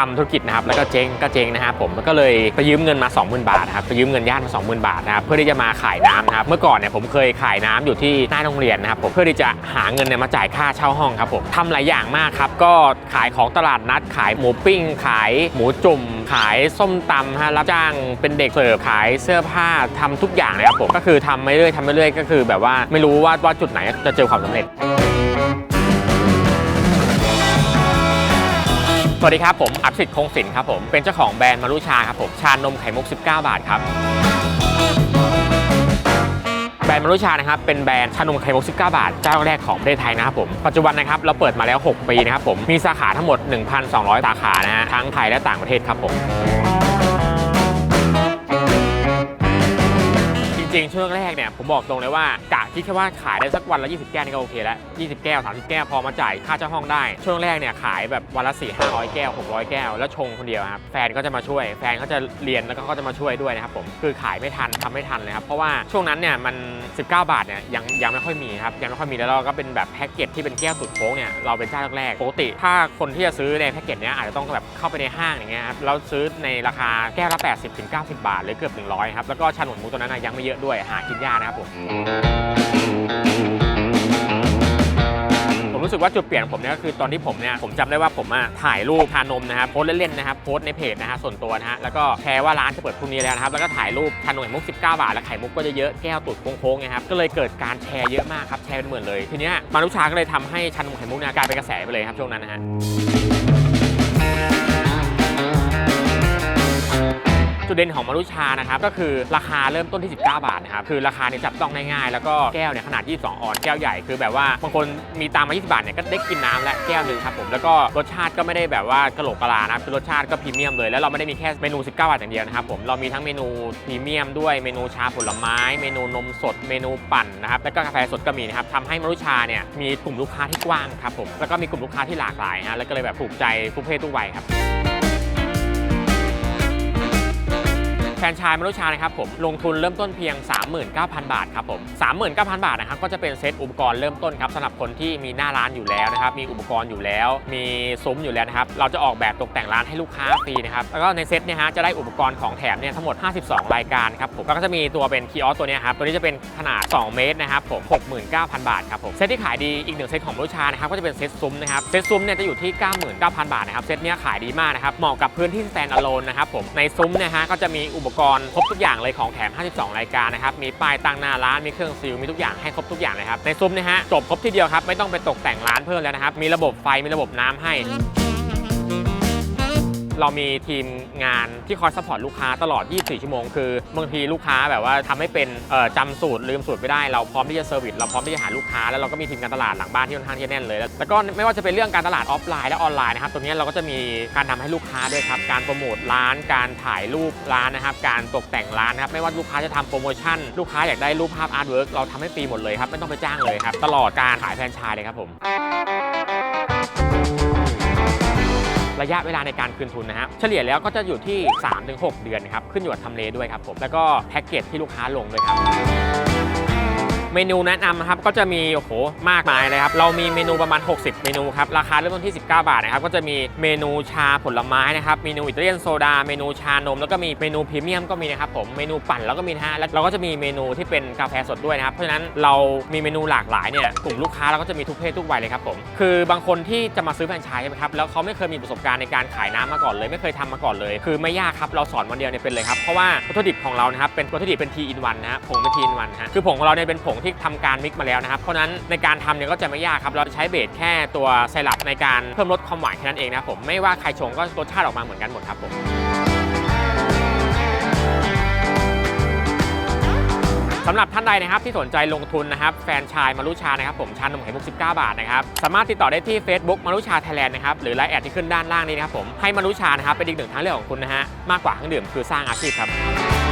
ทำธุรกิจนะครับแล้วก็เจ๊งก็เจ๊งนะครับผมก็เลยไปยืมเงินมา 20,000 บาทนะครับไปยืมเงินญาติมา20,000 บาทนะครับเพื่อที่จะมาขายน้ำนะครับเมื่อก่อนเนี่ยผมเคยขายน้ำอยู่ที่หน้าโรงเรียนนะครับผมเพื่อที่จะหาเงินเนี่ยมาจ่ายค่าเช่าห้องครับผมทำหลายอย่างมากครับก็ขายของตลาดนัด ขายหมูปิ้ง ขายหมูจุ่ม ขายส้มตำฮะรับจ้างเป็นเด็กเสิร์ฟขายเสื้อผ้าทำทุกอย่างเลยครับผมก็คือทำไปเรื่อยทำไปเรื่อยก็คือ แบบว่าไม่รู้ว่าว่าจุดไหนจะเจอความสำเร็จ สวัสดีครับ ผมอักษิตคงศิลป์ครับผม เป็นเจ้าของแบรนด์มารุชาครับผม ชานมไข่มุก 19 บาทครับแบรนด์มารุชานะครับเป็นแบรนด์ชานมไข่มุก 19 บาท เจ้าแรกของประเทศไทยนะครับผม ปัจจุบันนะครับเราเปิดมาแล้ว 6 ปีนะครับผม มีสาขาทั้งหมด 1,200 สาขานะฮะทั้งไทยและต่างประเทศครับผม ริงๆช่วงแรกเนี่ยผมบอกตรงเลยว่ากะคิดแค่ว่าขายได้สักวันละ 20 แก้วนี่ก็โอเคแล้ว 20 แก้ว 30 แก้วพอมาจ่ายค่าเช่าห้องได้ ช่วงแรกเนี่ยขายแบบวันละ 4 500 แก้ว 600 แก้ว แล้วชงคนเดียวครับ แฟนก็จะมาช่วย แฟนเขาจะเรียนแล้วก็เขาจะมาช่วยด้วยนะครับผม คือขายไม่ทันทำไม่ทันเลยครับ เพราะว่าช่วงนั้นเนี่ยมัน 19 บาทเนี่ยยังยังไม่ค่อยมีครับ ยังไม่ค่อยมีแล้วเราก็เป็นแบบแพ็กเกจที่เป็นแก้วสุดโค้งเนี่ยเราเป็นเจ้าแรกปกติ ถ้าคนที่จะซื้อในแพ็กเกจเนี้ยอาจจะต้องแบบเข้าไปในห้างอย่างเงี้ยครับเราซื้อในราคาแก้วละ 80ถึง90 บาทหรือเกือบ 100ครับแล้วก็ชานมมูตัวนั้นยังไม่เยอะด้วยหากินยากนะครับผมผมรู้สึกว่าจุดเปลี่ยนของผมเนี่ยก็คือตอนที่ผมเนี่ยผมจำได้ว่าผมอะถ่ายรูปทานนมนะครับโพสต์เล่นๆนะครับโพสต์ในเพจนะฮะส่วนตัวนะฮะแล้วก็แชร์ว่าร้านจะเปิดพรุ่งนี้แล้วนะครับแล้วก็ถ่ายรูปทานนมไข่มุก 19 บาท แล้วไข่มุกก็จะเยอะแก้วตุดโค้งๆไงครับก็เลยเกิดการแชร์เยอะมากครับแชร์เป็นหมื่นเลยทีเนี้ยมารุชาก็เลยทำให้ชานมไข่มุกเนี่ยกลายเป็นกระแสไปเลยครับช่วงนั้นนะฮะ จุดเด่นของมารุชานะครับก็คือราคาเริ่มต้นที่ 19 บาทนะครับคือราคาเนี่ยจับต้องได้ง่ายแล้วก็แก้วเนี่ยขนาด 22 ออนแก้วใหญ่คือแบบว่าบางคนมีตังค์มา 20 บาทเนี่ยก็ได้กินน้ำและแก้วหนึ่งครับผมแล้วก็รสชาติก็ไม่ได้แบบว่ากระโหลกกะลานะครับคือรสชาติก็พรีเมียมเลยแล้วเราไม่ได้มีแค่เมนู 19 บาทอย่างเดียวนะครับผมเรามีทั้งเมนูพรีเมียมด้วยเมนูชาผลไม้ เมนูนมสด เมนูปั่นนะครับแล้วก็กาแฟสดก็มีนะครับทำให้มารุชาเนี่ยมีกลุ่มลูกค้าที่กว้างครับผมแล้วก็มีกลุ่มลูกค้าที่หลากหลายฮะแล้วก็เลยแบบถูกใจทุกเพศทุกวัยครับ แฟรนไชายมนุชานะครับผมลงทุนเริ่มต้นเพียง 39,000 บาทครับผม39,000 บาทนะครับก็จะเป็นเซตอุปกรณ์เริ่มต้นครับสำหรับคนที่มีหน้าร้านอยู่แล้วนะครับมีอุปกรณ์อยู่แล้ว มีซุ้มอยู่แล้วนะครับเราจะออกแบบตกแต่งร้านให้ลูกค้าฟรีนะครับแล้วก็ในเซตเนี่ยฮะจะได้อุปกรณ์ของแถมเนี่ยทั้งหมด 52 รายการครับผมแล้วก็จะมีตัวเป็นคีออสตัวนี้ครับตัวนี้จะเป็นขนาด 2 เมตรนะครับผม69,000 บาทครับผมเซตที่ขายดีอีกหนึ่งเซตของมนุชานะครับก็จะเป็นเซตซุ้มนะครับเซตซุ้มเนี่ยจะอยู่ที่ 99,000 บาทนะครับเซตเนี้ยขายดีมากนะครับเหมาะกับพื้นที่ stand alone นะครับผมในซุ้มนะฮะก็จะมีอุปกรณ์ครบทุกอย่างเลยของแถม 52 รายการนะครับ มีป้ายตั้งหน้าร้าน มีเครื่องซีล มีทุกอย่างให้ครบทุกอย่างเลยครับ ในซุ้มนะฮะ จบครบทีเดียวครับ ไม่ต้องไปตกแต่งร้านเพิ่มแล้วนะครับ มีระบบไฟ มีระบบน้ำให้ เรามีทีมงานที่คอยซัพพอร์ตลูกค้าตลอด 24 ชั่วโมง คือบางทีลูกค้าแบบว่าทำให้เป็นเอ่อจำสูตรลืมสูตรไม่ได้เราพร้อมที่จะเซอร์วิสเราพร้อมที่จะหาลูกค้าแล้วเราก็มีทีมการตลาดหลังบ้านที่ค่อนข้างที่แน่นเลย แล้วก็ไม่ว่าจะเป็นเรื่องการตลาดออฟไลน์และออนไลน์นะครับตรงนี้เราก็จะมีการทำให้ลูกค้าด้วยครับการโปรโมทร้านการถ่ายรูปร้านนะครับการตกแต่งร้านนะครับไม่ว่าลูกค้าจะทำโปรโมชั่นลูกค้าอยากได้รูปภาพอาร์ตเวิร์กเราทำให้ฟรีหมดเลยครับไม่ต้องไปจ้างเลยครับตลอดการขายแฟรนไชส์เลยครับผม ระยะเวลาในการคืนทุนนะฮะเฉลี่ยแล้วก็จะอยู่ที่ 3-6 เดือนครับขึ้นอยู่กับทำเลด้วยครับผมแล้วก็แพ็กเกจที่ลูกค้าลงด้วยครับ เมนูแนะนำนะครับก็จะมีโอ้โหมากมายเลยครับเรามีเมนูประมาณ 60 เมนูครับราคาเริ่มต้นที่ 19 บาทนะครับก็จะมีเมนูชาผลไม้นะครับเมนูอิตาเลียนโซดาเมนูชานม แล้วก็มีเมนูพรีเมียมก็มีนะครับผมเมนูปั่นแล้วก็มีนะฮะแล้วเราก็จะมีเมนูที่เป็นกาแฟสดด้วยนะครับเพราะฉะนั้นเรามีเมนูหลากหลายเนี่ยกลุ่มลูกค้าเราก็จะมีทุกเพศทุกวัยเลยครับผมคือบางคนที่จะมาซื้อแฟรนไชส์ใช่ไหมครับแล้วเขาไม่เคยมีประสบการณ์ในการขายน้ำมาก่อนเลย ไม่เคยทำมาก่อนเลย คือไม่ยากครับเราสอนวันเดียวเนี่ยเป็นเลยครับเพราะว่าวัตถุดิบของเรานะครับเป็นวัตถุดิบเป็น T in 1นะฮะผงเป็น T in 1ฮะคือผงของเราเนี่ยเป็นผงที่ทำการมิกซ์มาแล้วนะครับเพราะนั้นในการทำเนี่ยก็จะไม่ยากครับเราใช้เบสแค่ตัวไซรัปในการเพิ่มลดความหวานแค่นั้นเองนะครับผมไม่ว่าใครชงก็รสชาติออกมาเหมือนกันหมดครับผมสำหรับท่านใดนะครับที่สนใจลงทุนนะครับแฟรนไชายมารุชานะครับผมชานมไข่มุก 19 บาทนะครับสามารถติดต่อได้ที่ Facebook มารุชาไทยแลนด์นะครับหรือไลน์แอดที่ขึ้นด้านล่างนี้นะครับผมให้มารุชานะครับเป็นอีกหนึ่งทางเลือกของคุณนะฮะมากกว่าเครื่องดื่มคือสร้างอาชีพครับ